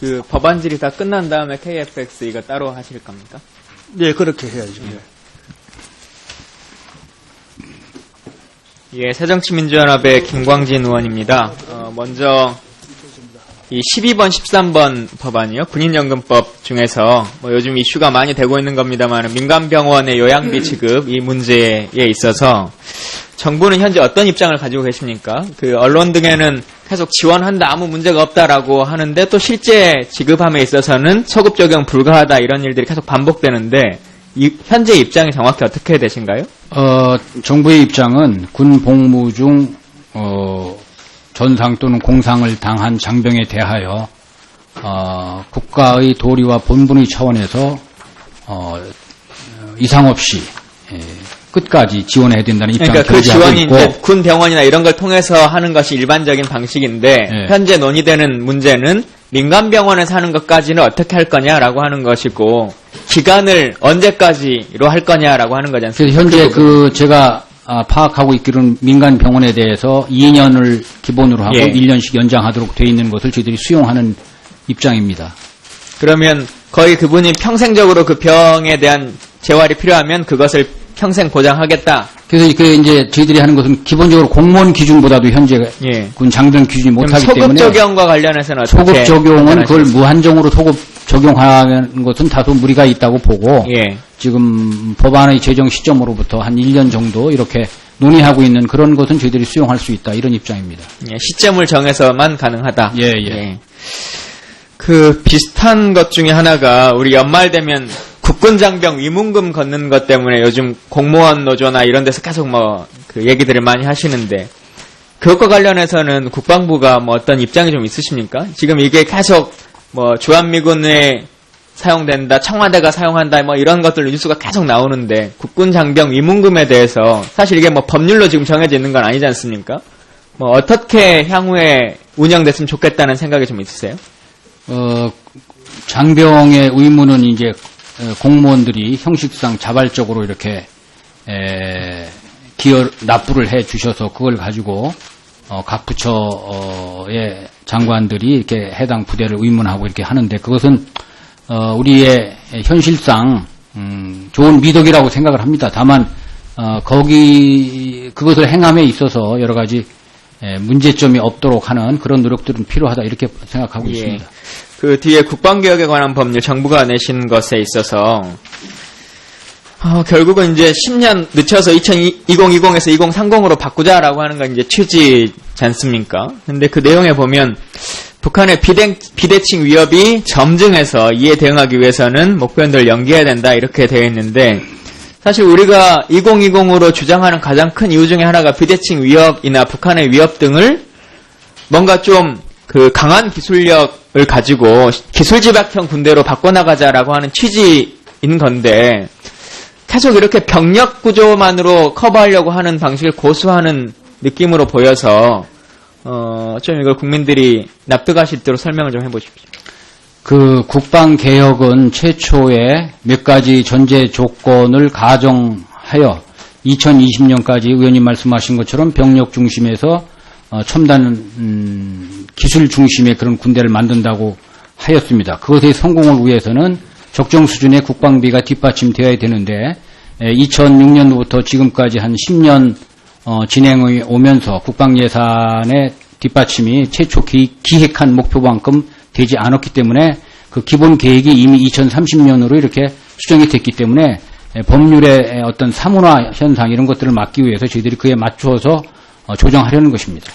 그 법안질이 다 끝난 다음에 KFX 이거 따로 하실 겁니까? 네, 그렇게 해야죠. 예, 새정치민주연합의 김광진 의원입니다. 어, 먼저 이 12번, 13번 법안이요. 군인연금법 중에서 뭐 요즘 이슈가 많이 되고 있는 겁니다만 민간병원의 요양비 지급 이 문제에 있어서 정부는 현재 어떤 입장을 가지고 계십니까? 그 언론 등에는 계속 지원한다 아무 문제가 없다라고 하는데 또 실제 지급함에 있어서는 소급 적용 불가하다 이런 일들이 계속 반복되는데 이 현재 입장이 정확히 어떻게 되신가요? 어, 정부의 입장은 군 복무 중 어, 전상 또는 공상을 당한 장병에 대하여 어, 국가의 도리와 본분의 차원에서 어, 이상 없이 예, 끝까지 지원해야 된다는 입장을 그러니까 그 지원이 있고 이제 군 병원이나 이런 걸 통해서 하는 것이 일반적인 방식인데 네. 현재 논의되는 문제는 민간 병원에서 하는 것까지는 어떻게 할 거냐라고 하는 것이고 기간을 언제까지로 할 거냐라고 하는 거지 않습니까? 그래서 현재 그 제가 아, 파악하고 있기로는 민간 병원에 대해서 2년을 기본으로 하고 예. 1년씩 연장하도록 돼 있는 것을 저희들이 수용하는 입장입니다. 그러면 거의 그분이 평생적으로 그 병에 대한 재활이 필요하면 그것을 평생 보장하겠다. 그래서 그 이제 저희들이 하는 것은 기본적으로 공무원 기준보다도 현재 예. 군 장병 기준이 못하기 소급 때문에 적용과 관련해서는 소급 적용은? 그걸 무한정으로 소급 적용하는 것은 다소 무리가 있다고 보고 예. 지금 법안의 제정 시점으로부터 한 1년 정도 이렇게 논의하고 있는 그런 것은 저희들이 수용할 수 있다 이런 입장입니다. 예, 시점을 정해서만 가능하다. 예, 예. 그 비슷한 것 중에 하나가 우리 연말 되면 국군 장병 위문금 걷는 것 때문에 요즘 공무원 노조나 이런 데서 계속 뭐 그 얘기들을 많이 하시는데 그것과 관련해서는 국방부가 뭐 어떤 입장이 좀 있으십니까? 지금 이게 계속 뭐 주한미군에 사용된다, 청와대가 사용한다, 뭐 이런 것들 뉴스가 계속 나오는데 국군 장병 위문금에 대해서 사실 이게 뭐 법률로 지금 정해져 있는 건 아니지 않습니까? 뭐 어떻게 향후에 운영됐으면 좋겠다는 생각이 좀 있으세요? 어, 장병의 의무는 이제 어, 공무원들이 형식상 자발적으로 이렇게 에, 기여 납부를 해 주셔서 그걸 가지고 어, 각 부처의 장관들이 이렇게 해당 부대를 의문하고 이렇게 하는데 그것은 어, 우리의 현실상 음, 좋은 미덕이라고 생각을 합니다. 다만 어, 거기 그것을 행함에 있어서 여러 가지 에, 문제점이 없도록 하는 그런 노력들은 필요하다 이렇게 생각하고 예. 있습니다. 그 뒤에 국방개혁에 관한 법률 정부가 내신 것에 있어서 어, 결국은 이제 10년 늦춰서 2020에서 2030으로 바꾸자라고 하는 건 이제 취지지 않습니까? 근데 그 내용에 보면 북한의 비대, 비대칭 위협이 점증해서 이에 대응하기 위해서는 목표연도를 연기해야 된다 이렇게 되어 있는데 사실 우리가 2020으로 주장하는 가장 큰 이유 중에 하나가 비대칭 위협이나 북한의 위협 등을 뭔가 좀 그 강한 기술력을 가지고 기술지박형 군대로 바꿔나가자라고 하는 취지인 건데 계속 이렇게 병력 구조만으로 커버하려고 하는 방식을 고수하는 느낌으로 보여서 어, 좀 이걸 국민들이 수 있도록 설명을 좀 해보십시오. 그 국방 개혁은 최초에 몇 가지 전제 조건을 가정하여 2020년까지 의원님 말씀하신 것처럼 병력 중심에서 어, 첨단 음, 기술 중심의 그런 군대를 만든다고 하였습니다. 그것의 성공을 위해서는 적정 수준의 국방비가 뒷받침되어야 되는데 2006년도부터 지금까지 한 10년 어, 진행이 오면서 국방 예산의 뒷받침이 최초 기, 기획한 목표만큼 되지 않았기 때문에 그 기본 계획이 이미 2030년으로 이렇게 수정이 됐기 때문에 에, 법률의 어떤 사문화 현상 이런 것들을 막기 위해서 저희들이 그에 맞추어서 어, 조정하려는 것입니다.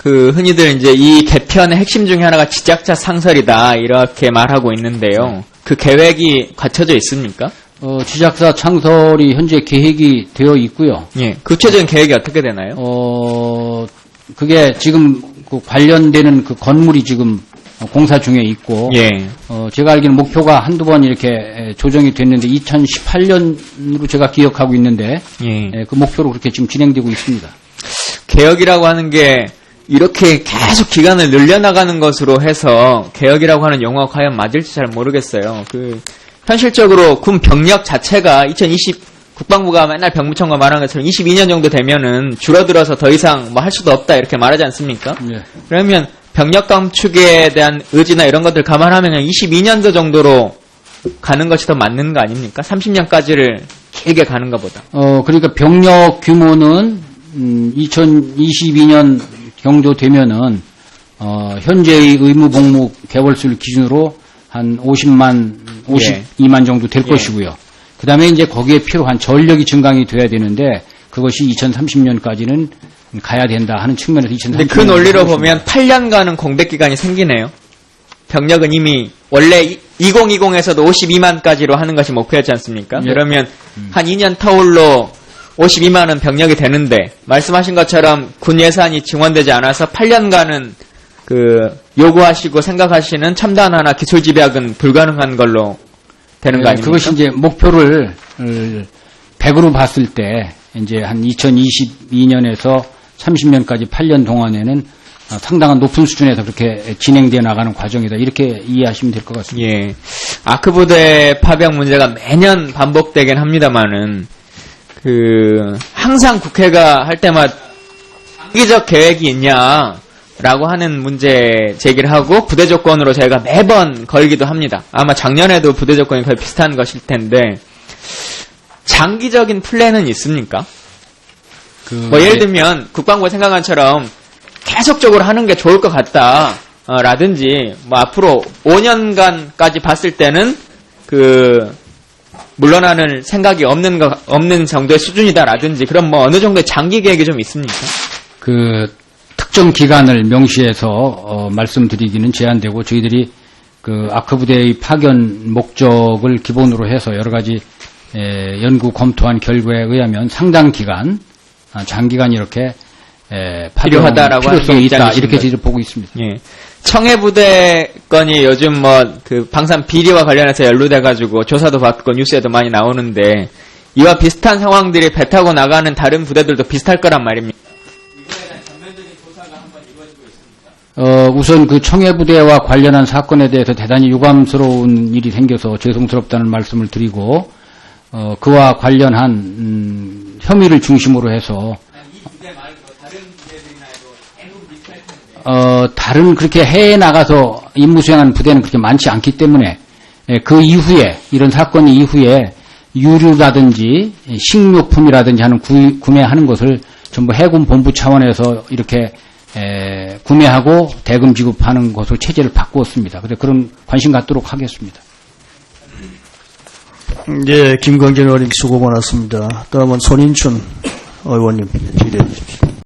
그 흔히들 이제 이 개편의 핵심 중에 하나가 지작자 상설이다 이렇게 말하고 있는데요. 그 계획이 갖춰져 있습니까? 어, 지작사 창설이 현재 계획이 되어 있고요. 예. 구체적인 계획이 어떻게 되나요? 어, 그게 지금 그 관련되는 그 건물이 지금 공사 중에 있고 예. 어, 제가 알기로는 목표가 한두 번 이렇게 에, 조정이 됐는데 2018년으로 제가 기억하고 있는데 예. 에, 그 목표로 그렇게 지금 진행되고 있습니다. 개혁이라고 하는 게 이렇게 계속 기간을 늘려나가는 것으로 해서 개혁이라고 하는 용어가 과연 맞을지 잘 모르겠어요. 그 현실적으로 군 병력 자체가 2020 국방부가 맨날 병무청과 말하는 것처럼 22년 정도 되면은 줄어들어서 더 이상 뭐 할 수도 없다 이렇게 말하지 않습니까? 네. 그러면 병력 감축에 대한 의지나 이런 것들 감안하면 22년도 정도로 가는 것이 더 맞는 거 아닙니까? 30년까지를 길게 가는 것보다. 어, 그러니까 병력 규모는, 음, 2022년 경도 되면은, 어, 현재의 의무 복무 개월수를 기준으로 한 50만, 52만 정도 될 예. 것이고요. 그 다음에 이제 거기에 필요한 전력이 증강이 돼야 되는데, 그것이 2030년까지는 가야 된다 하는 측면에서 2030년. 근데 그 논리로 보면 8년간은 공백 기간이 생기네요. 병력은 이미 원래 2020에서도 52만까지로 하는 것이 목표였지 않습니까? 예. 그러면 한 2년 터울로 52만은 병력이 되는데 말씀하신 것처럼 군 예산이 증원되지 않아서 8년간은 그 요구하시고 생각하시는 첨단화나 기술 집약은 불가능한 걸로 되는 거 네, 아닙니까? 그것이 이제 목표를 100으로 봤을 때 이제 한 2022년에서 30년까지 8년 동안에는 어, 상당한 높은 수준에서 그렇게 진행되어 나가는 과정이다. 이렇게 이해하시면 될 것 같습니다. 예. 아크 부대 파병 문제가 매년 반복되긴 합니다만은 그 항상 국회가 할 때마다 장기적 계획이 있냐 라고 하는 문제 제기를 하고 부대 조건으로 저희가 매번 걸기도 합니다. 아마 작년에도 부대 조건이 거의 비슷한 것일 텐데 장기적인 플랜은 있습니까? 그 뭐 예를 들면 국방부 생각한 처럼 계속적으로 하는 게 좋을 것 같다. 어, 라든지 뭐 앞으로 5년간까지 봤을 때는 그 물러나는 생각이 없는 거 없는 정도의 수준이다라든지 그럼 뭐 어느 정도의 장기 계획이 좀 있습니까? 그 특정 기간을 명시해서 어, 말씀드리기는 제한되고 저희들이 그 아크 부대의 파견 목적을 기본으로 해서 여러 가지 에, 연구 검토한 결과에 의하면 상당 기간, 아, 장기간 이렇게 에, 파견 필요하다라고 필요성이 게 있다 이렇게. 저희들 보고 있습니다. 예. 청해 부대 건이 요즘 뭐 그 방산 비리와 관련해서 연루돼 가지고 조사도 받고 뉴스에도 많이 나오는데 이와 비슷한 상황들이 배 타고 나가는 다른 부대들도 비슷할 거란 말입니다. 어, 우선 그 청해부대와 관련한 사건에 대해서 대단히 유감스러운 일이 생겨서 죄송스럽다는 말씀을 드리고, 어, 그와 관련한, 음, 혐의를 중심으로 해서, 어, 다른 그렇게 해외에 나가서 임무 수행하는 부대는 그렇게 많지 않기 때문에, 예, 그 이후에, 이런 사건 이후에 유류라든지 식료품이라든지 하는 구, 구매하는 것을 전부 해군 본부 차원에서 이렇게 에, 구매하고 대금 지급하는 것으로 체제를 바꾸었습니다. 그래서 그런 관심 갖도록 하겠습니다. 예, 김광진 의원님 수고 많았습니다. 다음은 손인춘 의원님 질의해 주십시오.